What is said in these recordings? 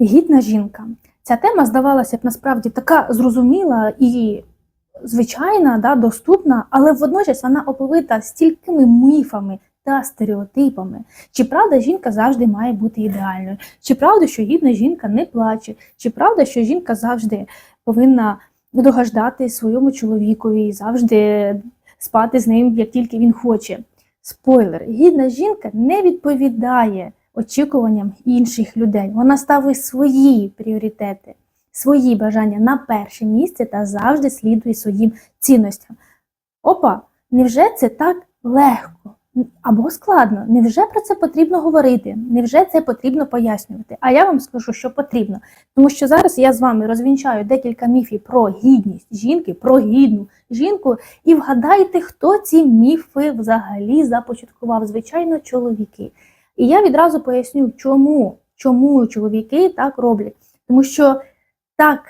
Гідна жінка. Ця тема здавалася б насправді така зрозуміла і звичайна, да, доступна, але водночас вона оповита стількими міфами та стереотипами. Чи правда жінка завжди має бути ідеальною? Чи правда, що гідна жінка не плаче? Чи правда, що жінка завжди повинна догаждати своєму чоловікові і завжди спати з ним, як тільки він хоче? Спойлер, гідна жінка не відповідає очікуванням інших людей. Вона ставить свої пріоритети, свої бажання на перше місце та завжди слідує своїм цінностям. Опа, невже це так легко? Або складно, невже про це потрібно говорити? Невже це потрібно пояснювати? А я вам скажу, що потрібно. Тому що зараз я з вами розвінчаю декілька міфів про гідність жінки, про гідну жінку, і вгадайте, хто ці міфи взагалі започаткував. Звичайно, чоловіки. І я відразу поясню, чому, чому чоловіки так роблять. Тому що так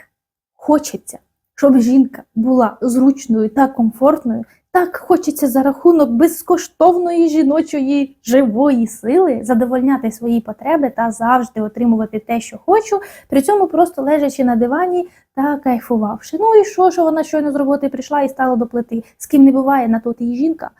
хочеться, щоб жінка була зручною та комфортною. Так хочеться за рахунок безкоштовної жіночої живої сили задовольняти свої потреби та завжди отримувати те, що хочу, при цьому просто лежачи на дивані та кайфувавши. Ну і що, що вона щойно з роботи прийшла і стала до плити? З ким не буває на то і жінка.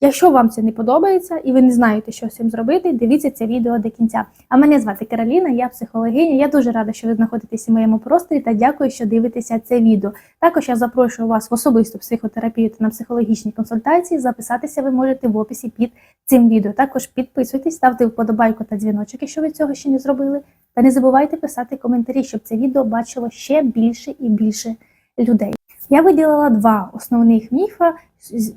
Якщо вам це не подобається і ви не знаєте, що з цим зробити, дивіться це відео до кінця. А мене звати Кароліна, я психологиня. Я дуже рада, що ви знаходитесь у моєму просторі та дякую, що дивитеся це відео. Також я запрошую вас в особисту психотерапію та на психологічні консультації. Записатися ви можете в описі під цим відео. Також підписуйтесь, ставте вподобайку та дзвіночок, якщо ви цього ще не зробили. Та не забувайте писати коментарі, щоб це відео бачило ще більше і більше людей. Я виділила два основних міфа,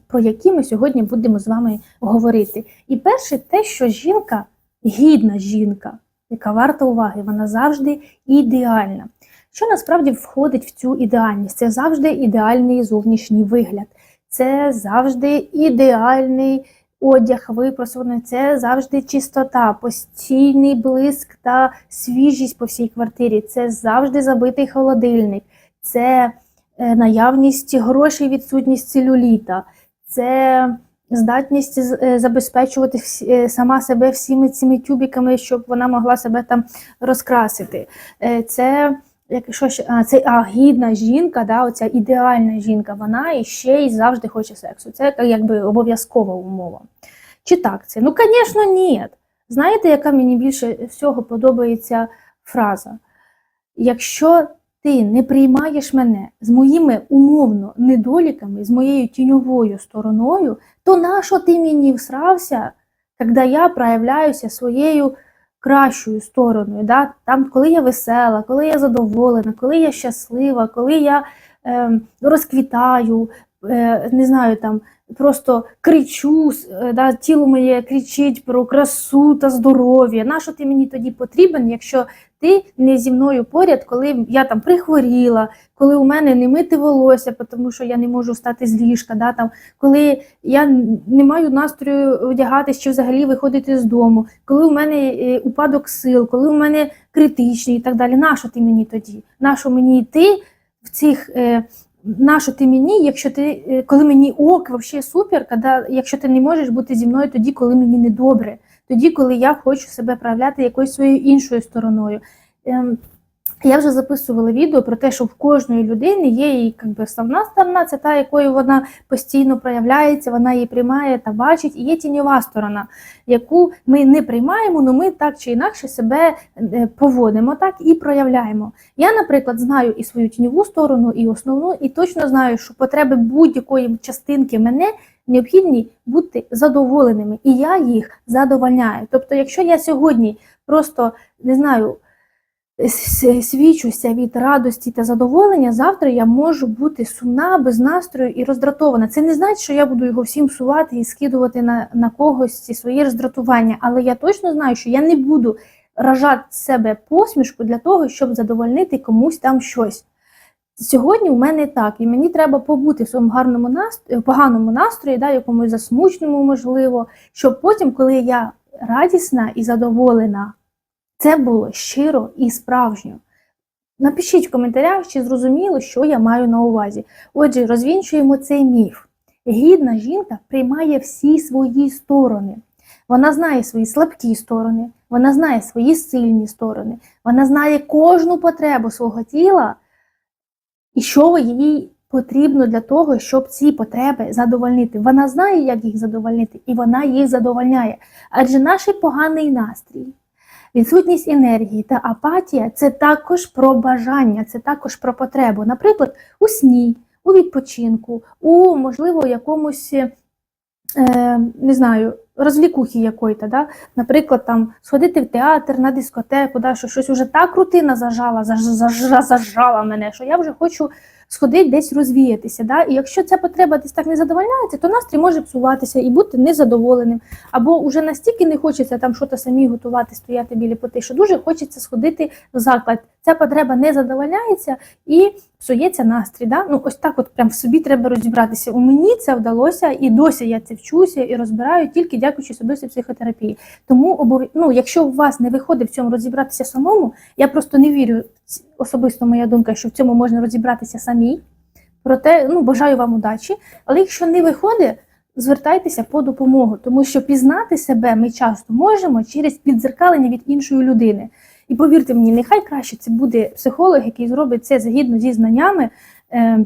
про які ми сьогодні будемо з вами говорити. І перше, те, що жінка гідна жінка, яка варта уваги, вона завжди ідеальна. Що насправді входить в цю ідеальність? Це завжди ідеальний зовнішній вигляд, це завжди ідеальний одяг випросуваний, це завжди чистота, постійний блиск та свіжість по всій квартирі, це завжди забитий холодильник. це наявність грошей, відсутність целюліта, це здатність е, забезпечувати е, сама себе всіми цими тюбіками, щоб вона могла себе там розкрасити. Це якщо це а, гідна жінка, да, оця ідеальна жінка, вона ще й завжди хоче сексу. Це якби обов'язкова умова. Чи так це? Ну, звісно, ні. Знаєте, яка мені більше всього подобається фраза? Якщо ти не приймаєш мене з моїми умовно недоліками, з моєю тіньовою стороною, то нащо ти мені всрався, коли я проявляюся своєю кращою стороною? Да? Там, Коли я весела, коли я задоволена, коли я щаслива, коли я е, розквітаю, е, не знаю, там просто кричу, е, да, тіло моє кричить про красу та здоров'я. Нащо ти мені тоді потрібен, якщо ти не зі мною поряд, коли я там прихворіла, коли у мене не мити волосся, тому що я не можу стати з ліжка, да, там, коли я не маю настрою одягатись чи взагалі виходити з дому, коли у мене е, упадок сил, коли у мене критичні і так далі. Нащо ти мені тоді? Нащо мені йти в цих. Е, Нащо ти мені, якщо ти, е, коли мені ок, взагалі супер, коли, якщо ти не можеш бути зі мною тоді, коли мені не добре, тоді, коли я хочу себе проявляти якоюсь своєю іншою стороною. Я вже записувала відео про те, що в кожної людини є її якби, основна сторона, це та, якою вона постійно проявляється, вона її приймає та бачить, і є тіньова сторона, яку ми не приймаємо, але ми так чи інакше себе е, поводимо так і проявляємо. Я, наприклад, знаю і свою тіньову сторону, і основну, і точно знаю, що потреби будь-якої частинки мене необхідні бути задоволеними, і я їх задовольняю. Тобто, якщо я сьогодні просто не знаю свічуся від радості та задоволення, завтра я можу бути сумна, без настрою і роздратована. Це не значить, що я буду його всім сувати і скидувати на на когось ці свої роздратування, але я точно знаю, що я не буду ражати себе посмішку для того, щоб задовольнити комусь там щось. Сьогодні у мене так, і мені треба побути в своєму гарному настрої, поганому настрої, да, якомусь засмученому, можливо, щоб потім, коли я радісна і задоволена, це було щиро і справжньо. Напишіть в коментарях, чи зрозуміло, що я маю на увазі. Отже, розвінчуємо цей міф. Гідна жінка приймає всі свої сторони. Вона знає свої слабкі сторони, вона знає свої сильні сторони, вона знає кожну потребу свого тіла і що їй потрібно для того, щоб ці потреби задовольнити. Вона знає, як їх задовольнити, і вона їх задовольняє. Адже наш поганий настрій, відсутність енергії та апатія це також про бажання, це також про потребу. Наприклад, у сні, у відпочинку, у можливо якомусь. Е, не знаю, розвлікухи якої-то, да? наприклад, там сходити в театр, на дискотеку, да? що щось вже так рутина зажала, заж, заж, зажала мене, що я вже хочу сходити десь розвіятися. Да? І якщо ця потреба десь так не задовольняється, то настрій може псуватися і бути незадоволеним. Або вже настільки не хочеться там щось самі готувати, стояти біля поти, що дуже хочеться сходити в заклад. Ця потреба не задовольняється і псується настрій. Да? Ну, ось так от прям в собі треба розібратися. У мені це вдалося, і досі я це вчуся і розбираю тільки дякуючи особистій психотерапії. Тому ну, якщо у вас не виходить в цьому розібратися самому, я просто не вірю, особисто моя думка, що в цьому можна розібратися самі. Проте ну, бажаю вам удачі. Але якщо не виходить, звертайтеся по допомогу, тому що пізнати себе ми часто можемо через підзеркалення від іншої людини. І повірте мені, нехай краще це буде психолог, який зробить це згідно зі знаннями, е,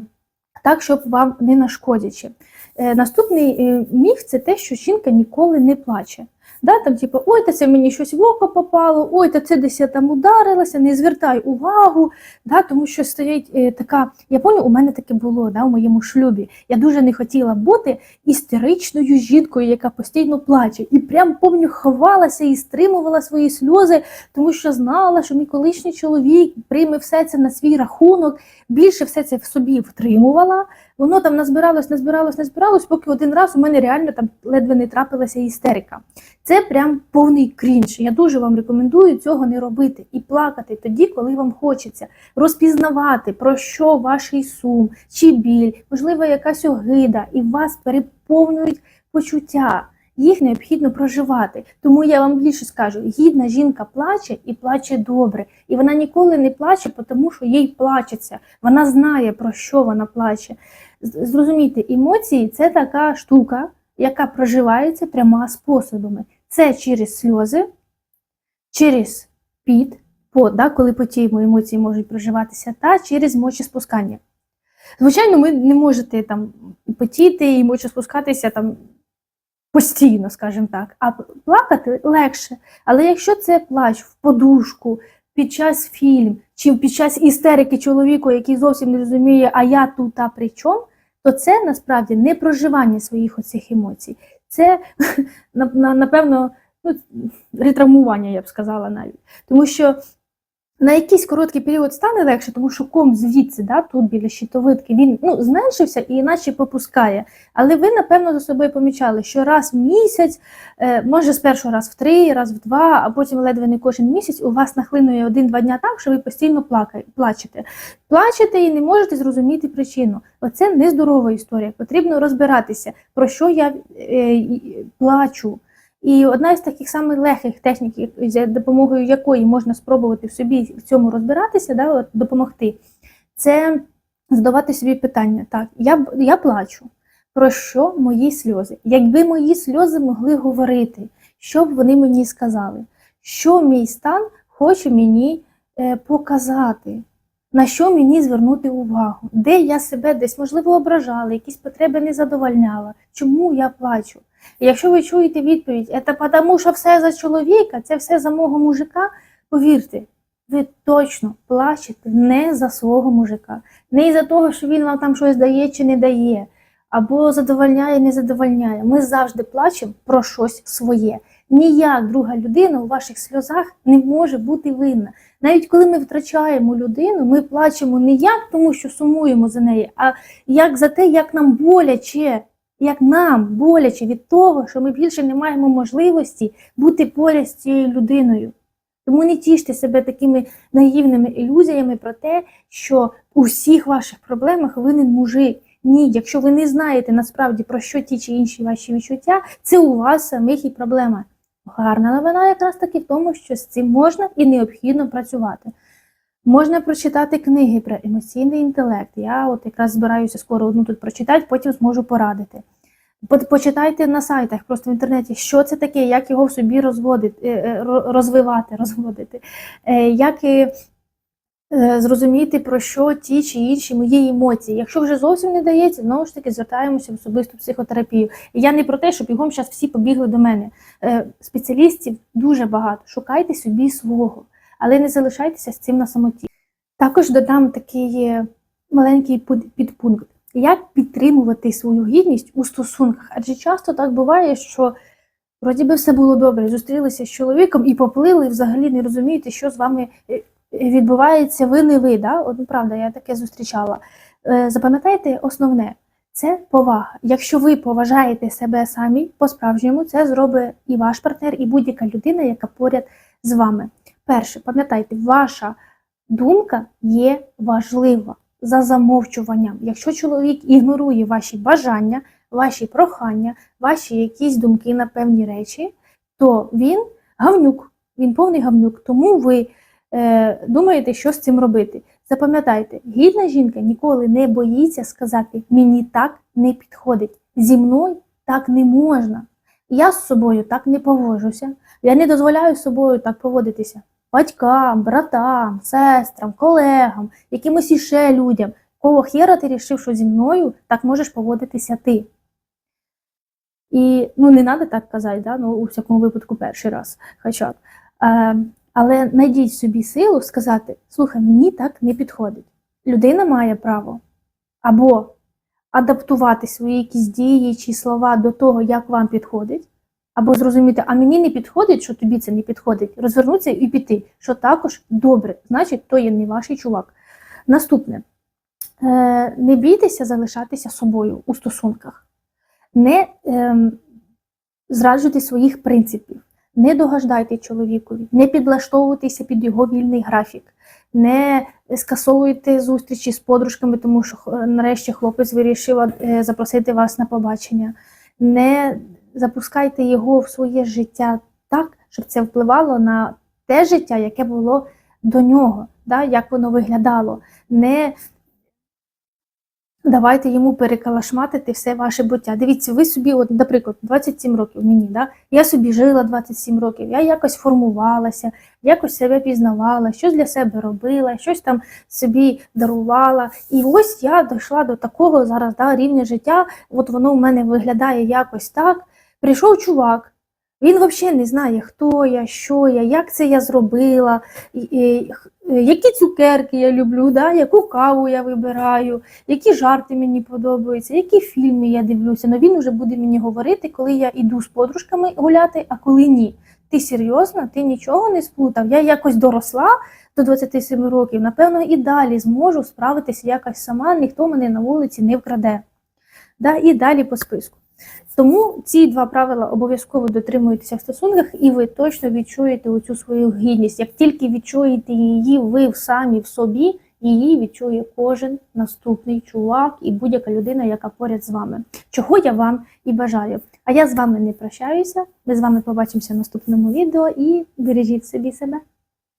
так, щоб вам не нашкодячи. Е, наступний е, міф це те, що жінка ніколи не плаче. Да, там, типу, ой, та це мені щось в око попало, ой, та це десь я там ударилася, не звертай увагу, да, тому що стоїть е, така. Я пам'ятаю, у мене таке було да, у моєму шлюбі. Я дуже не хотіла бути істеричною жінкою, яка постійно плаче. І прям помню, ховалася і стримувала свої сльози, тому що знала, що мій колишній чоловік прийме все це на свій рахунок, більше все це в собі втримувала. Воно там назбиралось, назбиралось, назбиралось, поки один раз у мене реально там ледве не трапилася істерика. Це прям повний крінж. Я дуже вам рекомендую цього не робити і плакати тоді, коли вам хочеться, розпізнавати, про що ваш сум чи біль, можливо, якась огида, і вас переповнюють почуття. Їх необхідно проживати. Тому я вам більше скажу: гідна жінка плаче і плаче добре. І вона ніколи не плаче, тому що їй плачеться. Вона знає, про що вона плаче. Зрозумійте, емоції це така штука, яка проживається трьома способами: це через сльози, через піт, пот, да, коли потіємо емоції можуть проживатися, та через мочеспускання. Звичайно, ви не можете там потіти і мочеспускатися там постійно, скажімо так, а плакати легше. Але якщо це плач в подушку, під час фільм чи під час істерики чоловіку, який зовсім не розуміє, а я тут а при чому, то це насправді не проживання своїх оцих емоцій. Це, напевно, ну, ретравмування, я б сказала навіть. Тому що на якийсь короткий період стане легше, тому що ком звідси, да, тут біля щитовидки, він ну, зменшився і іначе попускає. Але ви, напевно, за собою помічали, що раз в місяць, е, може з першого раз в три, раз в два, а потім ледве не кожен місяць у вас нахлинує один-два дня так, що ви постійно плачете. Плачете і не можете зрозуміти причину. Оце нездорова історія. Потрібно розбиратися, про що я е, плачу. І одна із таких самих легких технік, за допомогою якої можна спробувати в собі в цьому розбиратися, да, от, допомогти, це задавати собі питання. Так, я я плачу. Про що мої сльози? Якби мої сльози могли говорити, що б вони мені сказали? Що мій стан хоче мені е, показати? На що мені звернути увагу? Де я себе десь, можливо, ображала, якісь потреби не задовольняла? Чому я плачу? І якщо ви чуєте відповідь, це тому, що все за чоловіка, це все за мого мужика, повірте, ви точно плачете не за свого мужика, не із-за того, що він вам там щось дає чи не дає, або задовольняє, не задовольняє. Ми завжди плачемо про щось своє. Ніяк друга людина у ваших сльозах не може бути винна. Навіть коли ми втрачаємо людину, ми плачемо не як тому, що сумуємо за неї, а як за те, як нам боляче як нам боляче від того, що ми більше не маємо можливості бути поряд з цією людиною. Тому не тіште себе такими наївними ілюзіями про те, що у всіх ваших проблемах винен мужик. Ні, якщо ви не знаєте насправді про що ті чи інші ваші відчуття, це у вас самих і проблема. Гарна новина якраз таки в тому, що з цим можна і необхідно працювати. Можна прочитати книги про емоційний інтелект. Я от якраз збираюся скоро одну тут прочитати, потім зможу порадити. Почитайте на сайтах, просто в інтернеті, що це таке, як його в собі розводити, е, е, ро- розвивати, розводити, е, як зрозуміти, про що ті чи інші мої емоції. Якщо вже зовсім не дається, знову ж таки звертаємося в особисту психотерапію. І я не про те, щоб бігом зараз всі побігли до мене. Е, Спеціалістів дуже багато. Шукайте собі свого, але не залишайтеся з цим на самоті. Також додам такий е, маленький підпункт. Як підтримувати свою гідність у стосунках? Адже часто так буває, що вроді би все було добре, зустрілися з чоловіком і поплили, і взагалі не розумієте, що з вами е, е, відбувається, ви не ви. Да? От, ну, правда, я таке зустрічала. Е, Запам'ятайте основне це повага. Якщо ви поважаєте себе самі по-справжньому, це зробить і ваш партнер, і будь-яка людина, яка поряд з вами. Перше, пам'ятайте, ваша думка є важлива за замовчуванням. Якщо чоловік ігнорує ваші бажання, ваші прохання, ваші якісь думки на певні речі, то він гавнюк, він повний гавнюк. Тому ви думаєте, що з цим робити. Запам'ятайте, гідна жінка ніколи не боїться сказати мені так не підходить. Зі мною так не можна. Я з собою так не поводжуся. Я не дозволяю з собою так поводитися батькам, братам, сестрам, колегам, якимось іще людям. Кого хера ти рішив, що зі мною так можеш поводитися ти. І ну не треба так казати, да? ну, у всякому випадку перший раз хоча. Е, але знайдіть собі силу сказати: слухай, мені так не підходить. Людина має право або адаптувати свої якісь дії чи слова до того, як вам підходить, або зрозуміти, а мені не підходить, що тобі це не підходить, розвернутися і піти, що також добре, значить, то є не ваш чувак. Наступне, Е, не бійтеся залишатися собою у стосунках, не ем, зраджуйте своїх принципів, не догаждайте чоловікові, не підлаштовуйтеся під його вільний графік, не скасовуйте зустрічі з подружками, тому що е, нарешті хлопець вирішив е, запросити вас на побачення. Не запускайте його в своє життя так, щоб це впливало на те життя, яке було до нього, да, як воно виглядало. Не давайте йому перекалашматити все ваше буття. Дивіться, ви собі, от, наприклад, 27 років мені, да? я собі жила 27 років, я якось формувалася, якось себе пізнавала, щось для себе робила, щось там собі дарувала. І ось я дійшла до такого зараз да, рівня життя, от воно в мене виглядає якось так. Прийшов чувак, він взагалі не знає, хто я, що я, як це я зробила, і- які цукерки я люблю, да, яку каву я вибираю, які жарти мені подобаються, які фільми я дивлюся. Ну він вже буде мені говорити, коли я йду з подружками гуляти, а коли ні. Ти серйозно, ти нічого не сплутав. Я якось доросла до 27 років, напевно, і далі зможу справитися якось сама, ніхто мене на вулиці не вкраде. Да, і далі по списку. Тому ці два правила обов'язково дотримуєтеся в стосунках, і ви точно відчуєте оцю свою гідність. Як тільки відчуєте її ви самі в собі, її відчує кожен наступний чувак і будь-яка людина, яка поряд з вами. Чого я вам і бажаю. А я з вами не прощаюся. Ми з вами побачимося в наступному відео і бережіть собі себе.